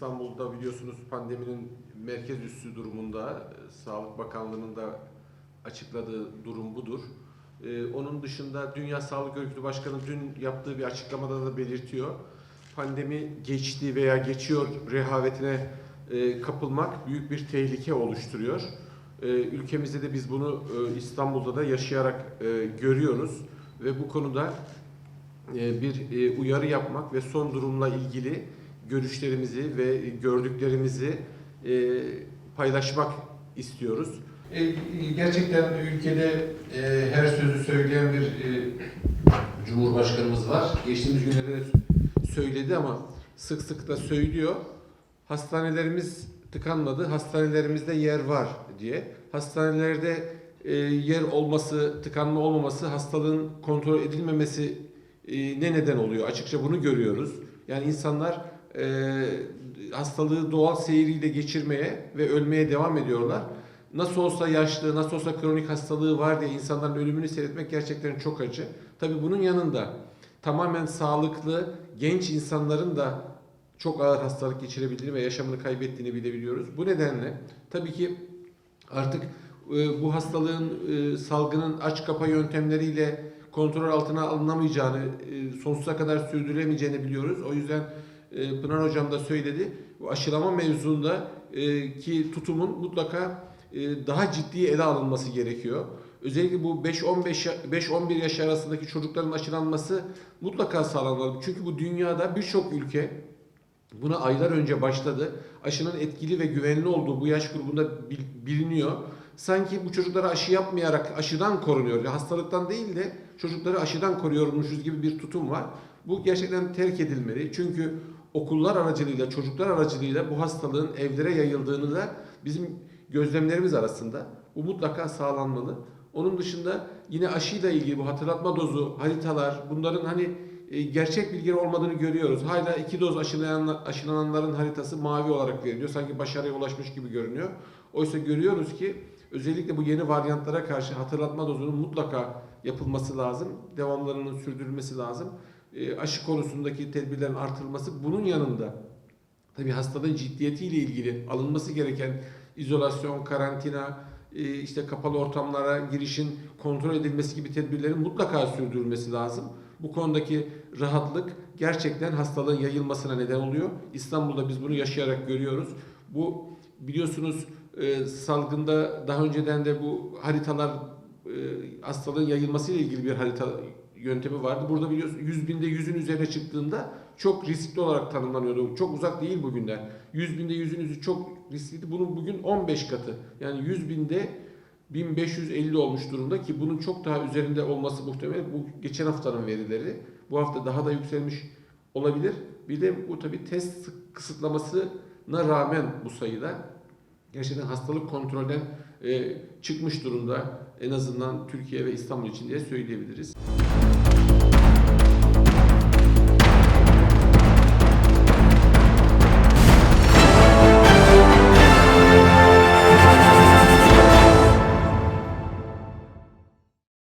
İstanbul'da biliyorsunuz pandeminin merkez üssü durumunda Sağlık Bakanlığı'nın da açıkladığı durum budur. E, onun dışında Dünya Sağlık Örgütü Başkanı dün yaptığı bir açıklamada da belirtiyor. Pandemi geçti veya geçiyor rehavetine e, kapılmak büyük bir tehlike oluşturuyor. E, ülkemizde de biz bunu e, İstanbul'da da yaşayarak e, görüyoruz ve bu konuda e, bir e, uyarı yapmak ve son durumla ilgili görüşlerimizi ve gördüklerimizi e, paylaşmak istiyoruz. E, Gerçekten ülkede e, her sözü söyleyen bir e, Cumhurbaşkanımız var. Geçtiğimiz günlerde de söyledi ama sık sık da söylüyor. Hastanelerimiz tıkanmadı, hastanelerimizde yer var diye. Hastanelerde e, yer olması, tıkanma olmaması, hastalığın kontrol edilmemesi e, ne neden oluyor? Açıkça bunu görüyoruz. Yani insanlar e, hastalığı doğal seyriyle geçirmeye ve ölmeye devam ediyorlar. Nasıl olsa yaşlı, nasıl olsa kronik hastalığı var diye insanların ölümünü seyretmek gerçekten çok acı. Tabii bunun yanında tamamen sağlıklı genç insanların da çok ağır hastalık geçirebildiğini ve yaşamını kaybettiğini bilebiliyoruz. Bu nedenle tabii ki artık e, bu hastalığın e, salgının aç kapa yöntemleriyle kontrol altına alınamayacağını, e, sonsuza kadar sürdürülemeyeceğini biliyoruz. O yüzden e, Pınar Hocam da söyledi. Bu aşılama mevzunda e, ki tutumun mutlaka e, daha ciddi ele alınması gerekiyor. Özellikle bu 5-15 ya- 5-11 yaş arasındaki çocukların aşılanması mutlaka sağlanmalı. Çünkü bu dünyada birçok ülke buna aylar önce başladı. Aşının etkili ve güvenli olduğu bu yaş grubunda bil- biliniyor. Sanki bu çocuklara aşı yapmayarak aşıdan korunuyor. Yani hastalıktan değil de çocukları aşıdan koruyormuşuz gibi bir tutum var. Bu gerçekten terk edilmeli. Çünkü okullar aracılığıyla, çocuklar aracılığıyla bu hastalığın evlere yayıldığını da bizim gözlemlerimiz arasında bu mutlaka sağlanmalı. Onun dışında yine aşıyla ilgili bu hatırlatma dozu, haritalar bunların hani e, gerçek bilgi olmadığını görüyoruz. Hala iki doz aşılayan, aşılananların haritası mavi olarak veriliyor. Sanki başarıya ulaşmış gibi görünüyor. Oysa görüyoruz ki özellikle bu yeni varyantlara karşı hatırlatma dozunun mutlaka yapılması lazım. Devamlarının sürdürülmesi lazım. E, aşı konusundaki tedbirlerin artırılması bunun yanında tabii hastalığın ciddiyetiyle ilgili alınması gereken izolasyon, karantina, e, işte kapalı ortamlara girişin kontrol edilmesi gibi tedbirlerin mutlaka sürdürülmesi lazım. Bu konudaki rahatlık gerçekten hastalığın yayılmasına neden oluyor. İstanbul'da biz bunu yaşayarak görüyoruz. Bu biliyorsunuz e, salgında daha önceden de bu haritalar hastalığın yayılması ile ilgili bir harita yöntemi vardı. Burada biliyorsunuz 100 binde 100'ün üzerine çıktığında çok riskli olarak tanımlanıyordu. Çok uzak değil bugünden. 100 binde 100'ün üzeri çok riskliydi. Bunun bugün 15 katı. Yani 100 binde 1550 olmuş durumda ki bunun çok daha üzerinde olması muhtemel. Bu geçen haftanın verileri. Bu hafta daha da yükselmiş olabilir. Bir de bu tabii test kısıtlamasına rağmen bu sayıda gerçekten hastalık kontrolden e, çıkmış durumda. En azından Türkiye ve İstanbul için diye söyleyebiliriz.